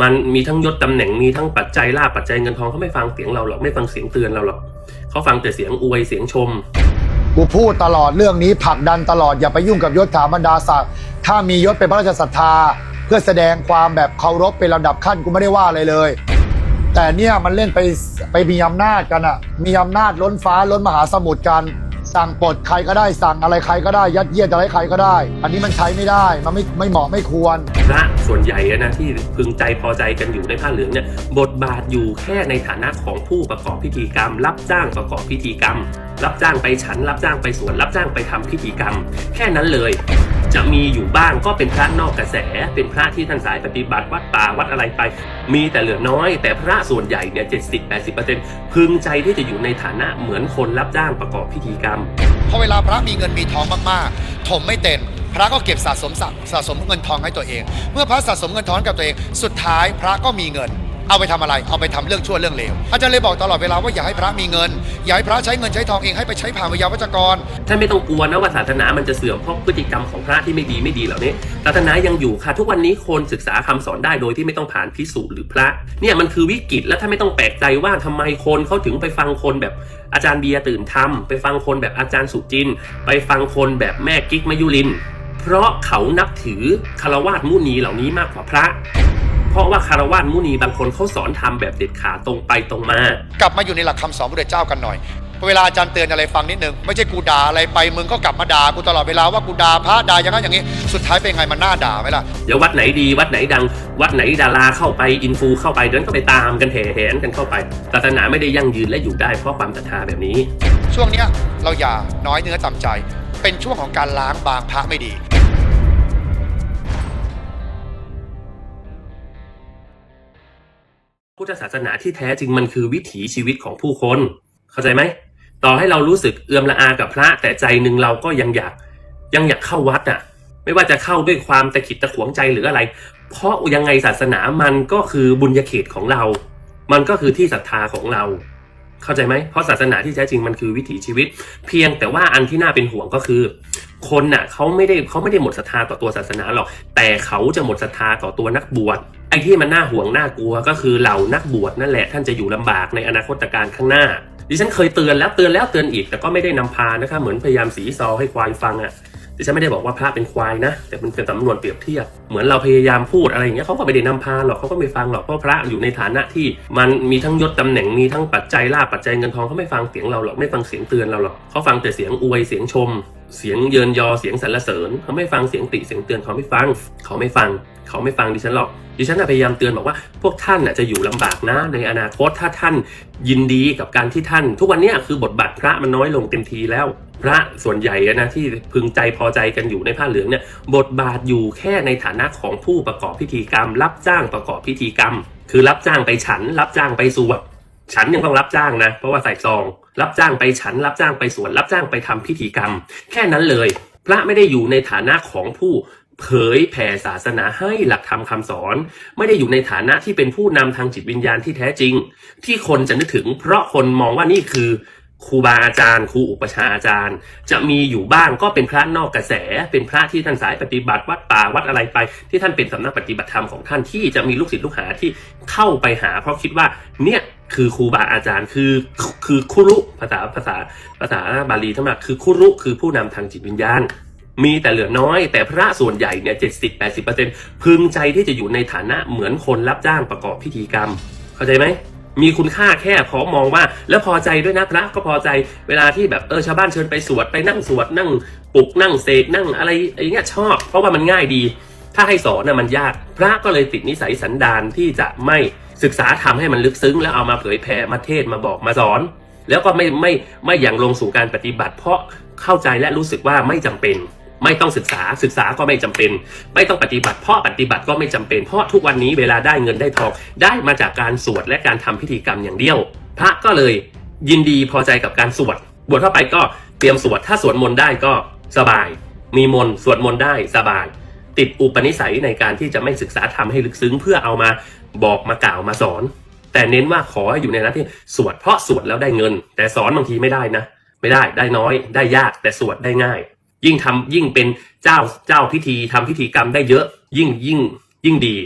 มันมีทั้งยศตำแหน่งมีทั้งปัจจัยลาภปัจจัยเงินทองเขาไม่ฟังเสียงเราหรอกไม่ฟังเสียงเตือนเราหรอกเขาฟังแต่เสียงอวยเสียงชมกูพูดตลอดเรื่องนี้ผลักดันตลอดอย่าไปยุ่งกับยศถาบรรดาศักดิ์ถ้ามียศเป็นพระราชศรัทธา เพื่อแสดงความแบบเคารพเป็นลำดับขั้นกูไม่ได้ว่าอะไรเลย แต่เนี่ยมันเล่นไปไปมีอำนาจกันอะมีอำนาจล้นฟ้าล้นมหาสมุทรกัน สั่งปลดใครก็ได้สั่งอะไรใครก็ได้ยัดเยียดอะไรใครก็ได้ อันนี้มันใช้ไม่ได้มันไม่ไม่เหมาะไม่ควร พระส่วนใหญ่นะที่พึงใจพอใจกันอยู่ในผ้าเหลืองเนี่ยบทบาทอยู่แค่ในฐานะของผู้ประกอบพิธีกรรม รับจ้างประกอบพิธีกรรม รับจ้างไปฉัน รับจ้างไปสวน รับจ้างไปทำพิธีกรรม แค่นั้นเลย จะมีอยู่บ้างก็เป็นพระนอกกระแส เป็นพระที่ท่านสายปฏิบัติวัดป่าวัดอะไรไป มีแต่เหลือน้อย แต่พระส่วนใหญ่เนี่ยเจ็ดสิบแปดสิบเปอร์เซ็นต์พึงใจที่จะอยู่ในฐานะเหมือนคนรับจ้างประกอบพิธีกรรมพอเวลาพระมีเงินมีทองมากๆ ถมไม่เต็ม พระก็เก็บสะสมสะสะสมเงินทองให้ตัวเอง เมื่อพระสะสมเงินทองกับตัวเอง สุดท้ายพระก็มีเงิน เอาไปทำอะไร เอาไปทำเรื่องชั่วเรื่องเลว อาจารย์เลยบอกตลอดเวลาว่าอย่าให้พระมีเงิน อย่าให้พระใช้เงินใช้ทองเองให้ไปใช้ผ่านวิยาวัจกร ท่านไม่ต้องกลัวนะว่าศาสนามันจะเสื่อมเพราะพฤติกรรมของพระที่ไม่ดีไม่ดีเหล่านี้ ศาสนายังอยู่ค่ะ ทุกวันนี้คนศึกษาคำสอนได้โดยที่ไม่ต้องผ่านพิสูจน์หรือพระ เนี่ยมันคือวิกฤตและท่านไม่ต้องแปลกใจว่าทำไมคนเขาถึงไปฟังคนแบบอาจารย์เบียร์ตื่นธรรมไปฟังคนแบบอาจารย์สุจิน ไปฟังคนแบบแม่กิ๊กมายุริน เพราะเขานับถือคารวาสมุนีเหล่านี้มากกว่าพระ ราะว่าคารวาสมุนีบางคนเขาสอนธรรมแบบเด็ดขาดตรงไปตรงมา กลับมาอยู่ในหลักคำสอนพระเจ้ากันหน่อย เวลาอาจารย์เตือนอะไรฟังนิดนึง ไม่ใช่กูด่าอะไรไปมึงก็กลับมาด่ากูตลอดเวลาว่ากูด่าพระด่าอย่างนั้นอย่างนี้ สุดท้ายเป็นไงมันน่าด่าไหมล่ะ เดี๋ยววัดไหนดีวัดไหนดัง วัดไหนดาราเข้าไปอินฟูเข้าไปเดินก็ไปตามกันแห่แหนกันเข้าไปศาสนาไม่ได้ยั่งยืนและอยู่ได้เพราะความศรัทธาแบบนี้ ช่วงเนี้ยเราอย่าน้อยเนื้อต่ำใจ เป็นช่วงของการล้างบางพระไม่ดี พุทธศาสนาที่แท้จริงมันคือวิถีชีวิตของผู้คน เข้าใจไหม ต่อให้เรารู้สึกเอื้อมละอากับพระ แต่ใจหนึ่งเราก็ยังอยากยังอยากเข้าวัดอะ ไม่ว่าจะเข้าด้วยความตะขิดตะขวงใจหรืออะไร เพราะยังไงศาสนามันก็คือบุญญาเขตของเรา มันก็คือที่ศรัทธาของเรา เข้าใจไหมเพราะศาสนาที่แท้จริงมันคือวิถีชีวิต เพียงแต่ว่าอันที่น่าเป็นห่วงก็คือ คนน่ะเขาไม่ได้เขาไม่ได้หมดศรัทธาต่อตัวศาสนาหรอก แต่เขาจะหมดศรัทธาต่อตัวนักบวชไอ้ที่มันน่าห่วงน่ากลัวก็คือเหล่านักบวชนั่นแหละท่านจะอยู่ลำบากในอนาคตการข้างหน้าดิฉันเคยเตือนแล้วเตือนแล้วเตือนอีกแต่ก็ไม่ได้นำพานะคะเหมือนพยายามสีซอให้ควายฟังอะ่ะ ดิฉันไม่ได้บอกว่าพระเป็นควายนะ แต่มันเป็นสำนวนเปรียบเทียบ เหมือนเราพยายามพูดอะไรอย่างเงี้ยเขาก็ไม่ได้นำพาหรอกเขาก็ไม่ฟังหรอกเพราะพระอยู่ในฐานะที่มันมีทั้งยศตำแหน่งมีทั้งปัจจัยลาภปัจจัยเงินทองเขาไม่ฟังเสียงเราหรอกไม่ฟังเสียงเตือนเราหรอกเขาฟังแต่เสียงอวยเสียงชม เสียงเยินยอเสียงสรรเสริญ เขาไม่ฟังเสียงติเสียงเตือนเขาไม่ฟัง เขาไม่ฟัง เขาไม่ฟังดิฉันหรอกดิฉันพยายามเตือนบอกว่าพวกท่านจะอยู่ลำบากนะในอนาคตถ้าท่านยินดีกับการที่ท่าน ทุกวันนี้คือบทบาทพระมันน้อยลงเต็มทีแล้ว พระส่วนใหญ่นะที่พึงใจพอใจกันอยู่ในผ้าเหลืองเนี่ยบทบาทอยู่แค่ในฐานะของผู้ประกอบพิธีกรรม รับจ้างประกอบพิธีกรรม คือรับจ้างไปฉัน รับจ้างไปสวดฉันยังต้องรับจ้างนะ เพราะว่าใส่ซอง รับจ้างไปฉัน รับจ้างไปสวนรับจ้างไปทำพิธีกรรม แค่นั้นเลย พระไม่ได้อยู่ในฐานะของผู้เผยแผ่ศาสนาให้หลักธรรมคำสอน ไม่ได้อยู่ในฐานะที่เป็นผู้นำทางจิตวิญญาณที่แท้จริง ที่คนจะนึกถึง เพราะคนมองว่านี่คือครูบาอาจารย์ครูอุปชาอาจารย์ จะมีอยู่บ้างก็เป็นพระนอกกระแส เป็นพระที่ท่านสายปฏิบัติวัดป่าวัดอะไรไป ที่ท่านเป็นสำนักปฏิบัติธรรมของท่านที่จะมีลูกศิษย์ลูกหาที่เข้าไปหา เพราะคิดว่าเนี่ย คือครูบาอาจารย์คือคือคุรุภาษาภาษาภาษาบาลีทั้งหมดคือคุรุคือผู้นำทางจิตวิญญาณ มีแต่เหลือน้อย แต่พระส่วนใหญ่เนี่ยเจ็ดสิบแปดสิบเปอร์เซ็นต์พึงใจที่จะอยู่ในฐานะเหมือนคนรับจ้างประกอบพิธีกรรม เข้าใจไหมมีคุณค่าแค่พอมองว่า แล้วพอใจด้วยนะพระก็พอใจเวลาที่แบบเออชาวบ้านเชิญไปสวดไปนั่งสวดนั่งปลุกนั่งเสกนั่งอะไรอย่างเงี้ยชอบ เพราะว่ามันง่ายดี ถ้าให้สอนน่ะมันยาก พระก็เลยติดนิสัยสันดานที่จะไม่ ศึกษาทำให้มันลึกซึ้งแล้วเอามาเผยแผ่มาเทศมาบอกมาสอน แล้วก็ไม่ไม่ไม่อย่างลงสู่การปฏิบัติ เพราะเข้าใจและรู้สึกว่าไม่จำเป็น ไม่ต้องศึกษาศึกษาก็ไม่จำเป็น ไม่ต้องปฏิบัติ เพราะปฏิบัติก็ไม่จำเป็น เพราะทุกวันนี้เวลาได้เงินได้ทองได้มาจากการสวดและการทำพิธีกรรมอย่างเดียว พระก็เลยยินดีพอใจกับการสวดบวชเข้าไปก็เตรียมสวดถ้าสวดมนต์ได้ก็สบาย มีมนต์สวดมนต์ได้สบาย ติดอุปนิสัยในการที่จะไม่ศึกษาทำให้ลึกซึ้งเพื่อเอามา บอกมากล่าวมาสอน แต่เน้นว่าขอให้อยู่ในนั้นที่สวดเพราะสวดแล้วได้เงิน แต่สอนบางทีไม่ได้นะ ไม่ได้ได้น้อย ได้ยากแต่สวดได้ง่าย ยิ่งทำยิ่งเป็นเจ้าเจ้าพิธีทำพิธีกรรมได้เยอะ ยิ่งยิ่ง ยิ่งดี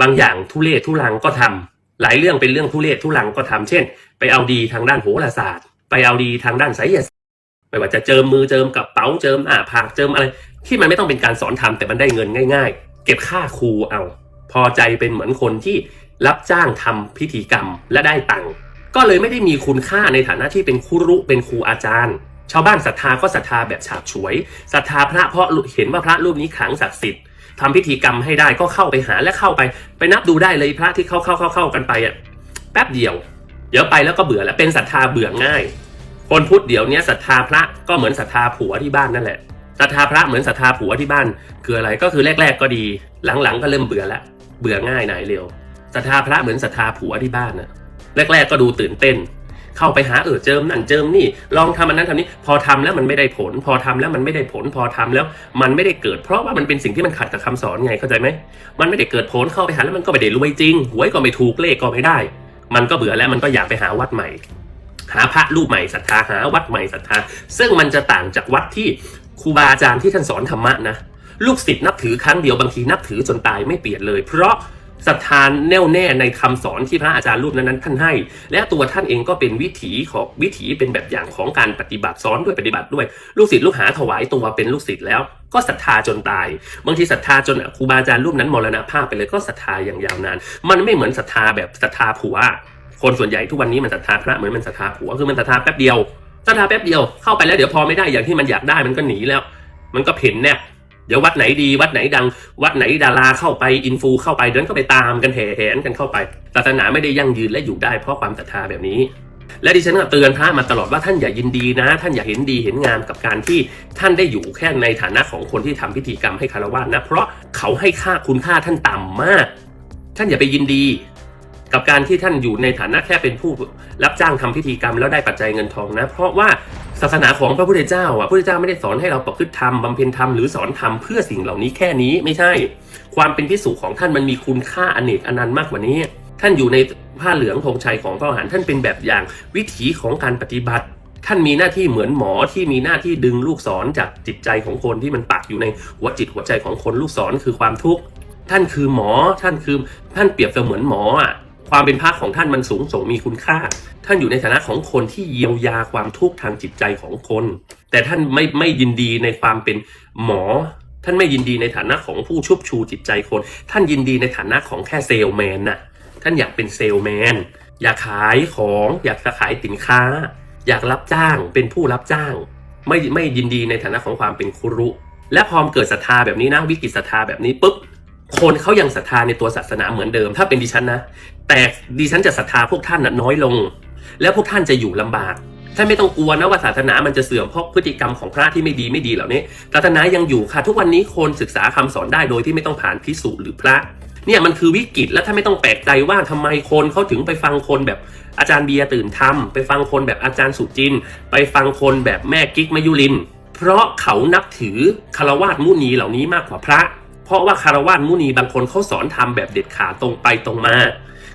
บางอย่างทุเลศทุลังก็ทำหลายเรื่องเป็นเรื่องทุเลศทุลังก็ทำเช่น ไปเอาดีทางด้านโหราศาสตร์ ไปเอาดีทางด้านไสยศาสตร์ไม่ว่าจะเจิมมือเจิมกระเป๋าเจิมหน้าผากเจิมอะไร ที่มันไม่ต้องเป็นการสอนทำแต่มันได้เงินง่าย ๆ เก็บค่าครูเอา พอใจเป็นเหมือนคนที่รับจ้างทำพิธีกรรมและได้ตังค์ก็เลยไม่ได้มีคุณค่าในฐานะที่เป็นครูรุเป็นครูอาจารย์ ชาวบ้านศรัทธาก็ศรัทธาแบบฉาบฉวยศรัทธาพระเพราะเห็นว่าพระรูปนี้ขลังศักดิ์สิทธิ์ทำพิธีกรรมให้ได้ก็เข้าไปหาและเข้าไป ไปนับดูได้เลยพระที่เข้าเข้าเข้าเข้ากันไปอะแป๊บเดียว เดี๋ยวไปแล้วก็เบื่อแล้วเป็นศรัทธาเบื่อง่าย คนพุทธเดี๋ยวนี้ศรัทธาพระก็เหมือนศรัทธาผัวที่บ้านนั่นแหละศรัทธาพระเหมือนศรัทธาผัวที่บ้าน คืออะไรก็คือแรก ๆ ก็ดี หลังๆก็เริ่มเบื่อแล้ว เบื่อง่ายหนายเร็วศรัทธาพระเหมือนศรัทธาผัวที่บ้านน่ะแรก ๆ ก็ดูตื่นเต้น เข้าไปหาเออเจิมนั่นเจิมนี่ ลองทำอันนั้นทำนี้ พอทำแล้วมันไม่ได้ผล พอทำแล้วมันไม่ได้ผล พอทำแล้วมันไม่ได้เกิด เพราะว่ามันเป็นสิ่งที่มันขัดกับคำสอนไงเข้าใจไหมมันไม่ได้เกิดผลเข้าไปหาแล้วมันก็ไม่ได้รวยจริงหวยก็ไม่ถูกเลขก็ไม่ได้ มันก็เบื่อแล้วมันก็อยากไปหาวัดใหม่หาพระรูปใหม่ศรัทธาหาวัดใหม่ศรัทธา ซึ่งมันจะต่างจากวัดที่ครูบาอาจารย์ที่ท่านสอนธรรมะนะ ลูกศิษย์นับถือครั้งเดียวบางทีนับถือจนตายไม่เปลี่ยนเลย เพราะศรัทธาแน่วแน่ในคำสอนที่พระอาจารย์รูปนั้นๆท่านให้ และตัวท่านเองก็เป็นวิถีของวิถีเป็นแบบอย่างของการปฏิบัติสอนด้วยปฏิบัติด้วย ลูกศิษย์ลูกหาถวายตัวเป็นลูกศิษย์แล้ว ก็ศรัทธาจนตาย บางทีศรัทธาจนครูบาอาจารย์รูปนั้นมรณภาพไปเลยก็ศรัทธาอย่างยาวนาน มันไม่เหมือนศรัทธาแบบศรัทธาผัว คนส่วนใหญ่ทุกวันนี้มันศรัทธาพระเหมือนมันศรัทธาผัวคือมันศรัทธาแป๊บเดียวศรัทธาแป๊บเดียวเข้าไปแล้วเดี๋ยวพอไม่ได้อย่างที่มันอยากได้มันก็หนีแล้ว มันก็เพ่นแนบ เดี๋ยววัดไหนดีวัดไหนดัง วัดไหนดาราเข้าไปอินฟูเข้าไปเดินก็ไปตามกันแห่แหนกันเข้าไป ศาสนาไม่ได้ยั่งยืนและอยู่ได้เพราะความศรัทธาแบบนี้ และดิฉันก็เตือนพระมาตลอดว่าท่านอย่ายินดีนะ ท่านอย่าเห็นดีเห็นงามกับการที่ท่านได้อยู่แค่ในฐานะของคนที่ทำพิธีกรรมให้คารวะนะ เพราะเขาให้ค่าคุณค่าท่านต่ำมาก ท่านอย่าไปยินดี กับการที่ท่านอยู่ในฐานะแค่เป็นผู้รับจ้างทำพิธีกรรมแล้วได้ปัจจัยเงินทองนะ เพราะว่า ศาสนาของพระพุทธเจ้าอะพระพุทธเจ้าไม่ได้สอนให้เราประพฤติธรรมบำเพ็ญธรรมหรือสอนธรรมเพื่อสิ่งเหล่านี้แค่นี้ไม่ใช่ ความเป็นพิสุของท่านมันมีคุณค่าอเนกอนันต์มากกว่านี้ ท่านอยู่ในผ้าเหลืองธงชัยของพระอรหันต์ท่านเป็นแบบอย่างวิถีของการปฏิบัติ ท่านมีหน้าที่เหมือนหมอที่มีหน้าที่ดึงลูกศรจากจิตใจของคนที่มันปักอยู่ในหัวจิตหัวใจของคนลูกศรคือความทุกข์ท่านคือหมอท่านคือท่านเปรียบเสมือนหมออะ ความเป็นพระของท่านมันสูงส่งมีคุณค่า ท่านอยู่ในฐานะของคนที่เยียวยาความทุกข์ทางจิตใจของคน แต่ท่านไม่ไม่ยินดีในความเป็นหมอ ท่านไม่ยินดีในฐานะของผู้ชุบชูจิตใจคน ท่านยินดีในฐานะของแค่เซลแมนน่ะ ท่านอยากเป็นเซลแมน อยากขายของอยากจะขายสินค้า อยากรับจ้างเป็นผู้รับจ้าง ไม่ไม่ยินดีในฐานะของความเป็นครุและพอมเกิดศรัทธาแบบนี้นะวิกฤตศรัทธาแบบนี้ปุ๊บ คนเขายังศรัทธาในตัวศาสนาเหมือนเดิม ถ้าเป็นดิฉันนะ แต่ดิฉันจะศรัทธาพวกท่านน้อยลง แล้วพวกท่านจะอยู่ลำบากท่านไม่ต้องกลัวนะว่าศาสนามันจะเสื่อมเพราะพฤติกรรมของพระที่ไม่ดีไม่ดีเหล่านี้ศาสนายังอยู่ค่ะทุกวันนี้คนศึกษาคำสอนได้โดยที่ไม่ต้องผ่านพิสูจน์หรือพระ เนี่ยมันคือวิกฤตและถ้านไม่ต้องแปลกใจว่าทำไมคนเขาถึงไปฟังคนแบบอาจารย์เบียร์ตื่นธรรมไปฟังคนแบบอาจารย์สุจิน ไปฟังคนแบบแม่กิ๊กมายุริน เพราะเขานับถือคารวาสมุนีเหล่านี้มากกว่าพระ เพราะว่าคารวาสมุนีบางคนเขาสอนธรรมแบบเด็ดขาดตรงไปตรงมา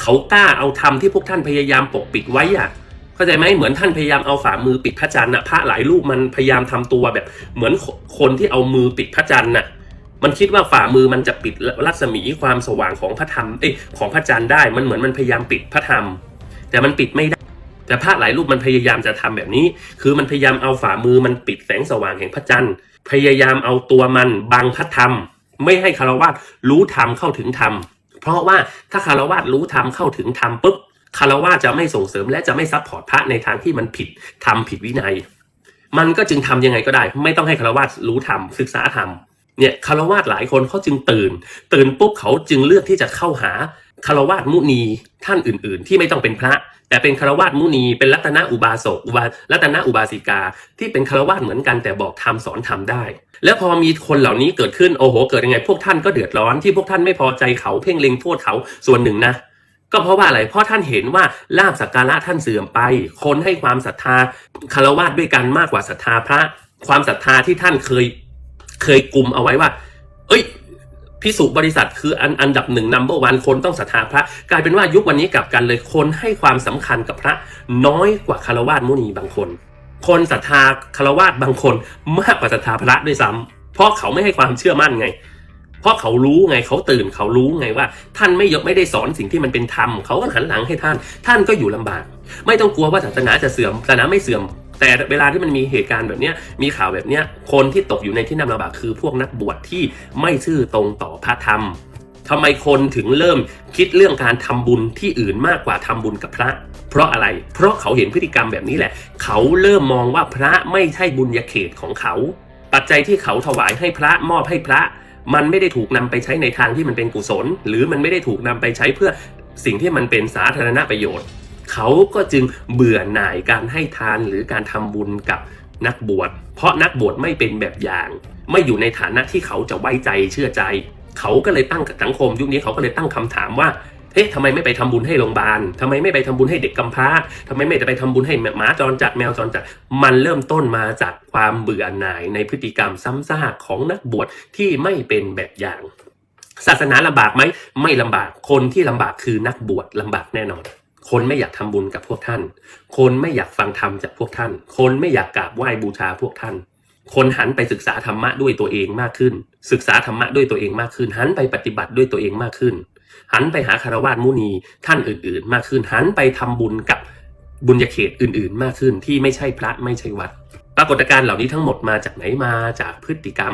เขากล้าเอาธรรมที่พวกท่านพยายามปกปิดไว้อะเข้าใจไหมเหมือนท่านพยายามเอาฝ่ามือปิดพระจันทร์น่ะพระหลายรูปมันพยายามทำตัวแบบ เหมือนคนที่เอามือปิดพระจันทร์น่ะมันคิดว่าฝ่ามือมันจะปิดรัศมีความสว่างของพระธรรมเอ้ยของพระจันทร์ได้มันเหมือนมันพยายามปิดพระธรรม แต่มันปิดไม่ได้ แต่พระหลายรูปมันพยายามจะทำแบบนี้ คือมันพยายามเอาฝ่ามือมันปิดแสงสว่างแห่งพระจันทร์ พยายามเอาตัวมันบังพระธรรม ไม่ให้คารวะรู้ธรรมเข้าถึงธรรมเพราะว่าถ้าคารวะรู้ธรรมเข้าถึงธรรมปุ๊บคารวะจะไม่ส่งเสริมและจะไม่ซัพพอร์ตพระในทางที่มันผิดทำผิดวินัย มันก็จึงทำยังไงก็ได้ ไม่ต้องให้คารวะรู้ธรรมศึกษาธรรมเนี่ยคารวะหลายคนเขาจึงตื่น ตื่นปุ๊บเขาจึงเลือกที่จะเข้าหา คารวาสมุนีท่านอื่น ๆ ที่ไม่ต้องเป็นพระ แต่เป็นคารวาสมุนีเป็นรัตนอุบาสกอุบารัตนอุบาสิกา ที่เป็นคารวาสเหมือนกันแต่บอกธรรมสอนธรรมได้ แล้วพอมีคนเหล่านี้เกิดขึ้นโอ้โห เกิดยังไง พวกท่านก็เดือดร้อนที่พวกท่านไม่พอใจเขาเพ่งเล็งโทษเขาส่วนหนึ่งนะก็เพราะว่าอะไร เพราะท่านเห็นว่าลาบสักการะท่านเสื่อมไป คนให้ความศรัทธาคารวาสด้วยกันมากกว่าศรัทธาพระ ความศรัทธาที่ท่านเคยเคยกลุ่มเอาไว้ว่า เอ้ย พิสุบริษัทคืออันอันดับหนึ่งนัมเบอร์วันคนต้องศรัทธาพระ กลายเป็นว่ายุควันนี้กลับกันเลยคนให้ความสำคัญกับพระน้อยกว่าคารวาสมุนีบางคน คนศรัทธาคารวาสบางคนมากกว่าศรัทธาพระด้วยซ้ำเพราะเขาไม่ให้ความเชื่อมั่นไง เพราะเขารู้ไงเขาตื่นเขารู้ไงว่า ท่านไม่ยกไม่ได้สอนสิ่งที่มันเป็นธรรมเขาก็หันหลังให้ท่าน ท่านก็อยู่ลำบาก ไม่ต้องกลัวว่าศาสนาจะเสื่อมศาสนาไม่เสื่อม แต่เวลาที่มันมีเหตุการณ์แบบนี้มีข่าวแบบนี้คนที่ตกอยู่ในที่นำลำบากคือพวกนักบวชที่ไม่ซื่อตรงต่อพระธรรมทำไมคนถึงเริ่มคิดเรื่องการทำบุญที่อื่นมากกว่าทำบุญกับพระ เพราะอะไร เพราะเขาเห็นพฤติกรรมแบบนี้แหละ เขาเริ่มมองว่าพระไม่ใช่บุญญาเขตของเขา ปัจจัยที่เขาถวายให้พระมอบให้พระ มันไม่ได้ถูกนำไปใช้ในทางที่มันเป็นกุศล หรือมันไม่ได้ถูกนำไปใช้เพื่อสิ่งที่มันเป็นสาธารณประโยชน์ เขาก็จึงเบื่อหน่ายการให้ทานหรือการทำบุญกับนักบวช เพราะนักบวชไม่เป็นแบบอย่าง ไม่อยู่ในฐานะที่เขาจะไว้ใจเชื่อใจ เขาก็เลยตั้งสังคม ยุคนี้เขาก็เลยตั้งคำถามว่าเอ๊ะทำไมไม่ไปทำบุญให้โรงพยาบาลทำไมไม่ไปทำบุญให้เด็กกำพร้าทำไมไม่ไปทำบุญให้หมาจรจัดแมวจรจัด มันเริ่มต้นมาจากความเบื่อหน่ายในพฤติกรรมซ้ำซากของนักบวชที่ไม่เป็นแบบอย่าง ศาสนาลำบากไหมไม่ลำบากคนที่ลำบากคือนักบวชลำบากแน่นอน คนไม่อยากทำบุญกับพวกท่าน คนไม่อยากฟังธรรมจากพวกท่าน คนไม่อยากกราบไหว้บูชาพวกท่าน คนหันไปศึกษาธรรมะด้วยตัวเองมากขึ้น ศึกษาธรรมะด้วยตัวเองมากขึ้น หันไปปฏิบัติด้วยตัวเองมากขึ้น หันไปหาคารวาสมุนีท่านอื่น ๆ มากขึ้น หันไปทำบุญกับบุญญาเขตอื่น ๆ มากขึ้นที่ไม่ใช่พระไม่ใช่วัด ปรากฏการณ์เหล่านี้ทั้งหมดมาจากไหนมาจากพฤติกรรม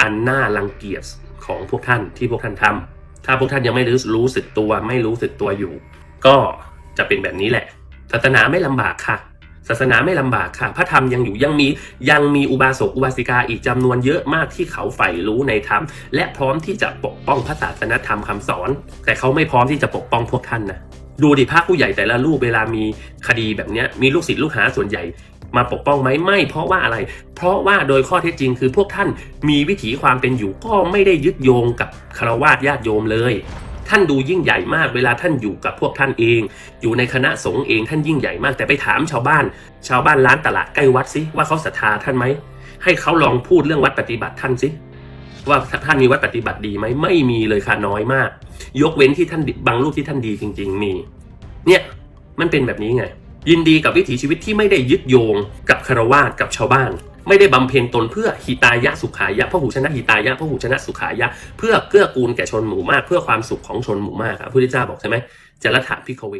อันน่ารังเกียจของพวกท่านที่พวกท่านทำถ้าพวกท่านยังไม่รู้รู้สึกตัวไม่รู้สึกตัวอยู่ ก็ จะเป็นแบบนี้แหละ ศาสนาไม่ลำบากค่ะ ศาสนาไม่ลำบากค่ะ พระธรรมยังอยู่ยังมียังมีอุบาสกอุบาสิกาอีกจำนวนเยอะมากที่เขาใฝ่รู้ในธรรม และพร้อมที่จะปกป้องพระศาสนธรรมคำสอน แต่เขาไม่พร้อมที่จะปกป้องพวกท่านนะดูดิพระผู้ใหญ่แต่ละรูปเวลามีคดีแบบนี้มีลูกศิษย์ลูกหาส่วนใหญ่มาปกป้องไหมไม่ เพราะว่าอะไร เพราะว่าโดยข้อเท็จจริงคือพวกท่านมีวิถีความเป็นอยู่ก็ไม่ได้ยึดโยงกับคารวาสญาติโยมเลย ท่านดูยิ่งใหญ่มากเวลาท่านอยู่กับพวกท่านเอง อยู่ในคณะสงฆ์เองท่านยิ่งใหญ่มากแต่ไปถามชาวบ้าน ชาวบ้านร้านตลาดใกล้วัดสิว่าเขาศรัทธาท่านไหมให้เขาลองพูดเรื่องวัดปฏิบัติท่านสิว่าท่านมีวัดปฏิบัติดีไหมไม่มีเลยค่ะน้อยมาก ยกเว้นที่ท่านบางรูปที่ท่านดีจริง ๆ มี เนี่ยมันเป็นแบบนี้ไง ยินดีกับวิถีชีวิตที่ไม่ได้ยึดโยงกับคารวาสกับชาวบ้าน ไม่ได้บำเพ็ญตนเพื่อหิตายะสุขายะพระหูชนะหิตายะพระหูชนะสุขายะ เพื่อเกื้อกูลแก่ชนหมู่มาก เพื่อความสุขของชนหมู่มากครับพระพุทธเจ้าบอกใช่ไหมจรัฐาพิกเว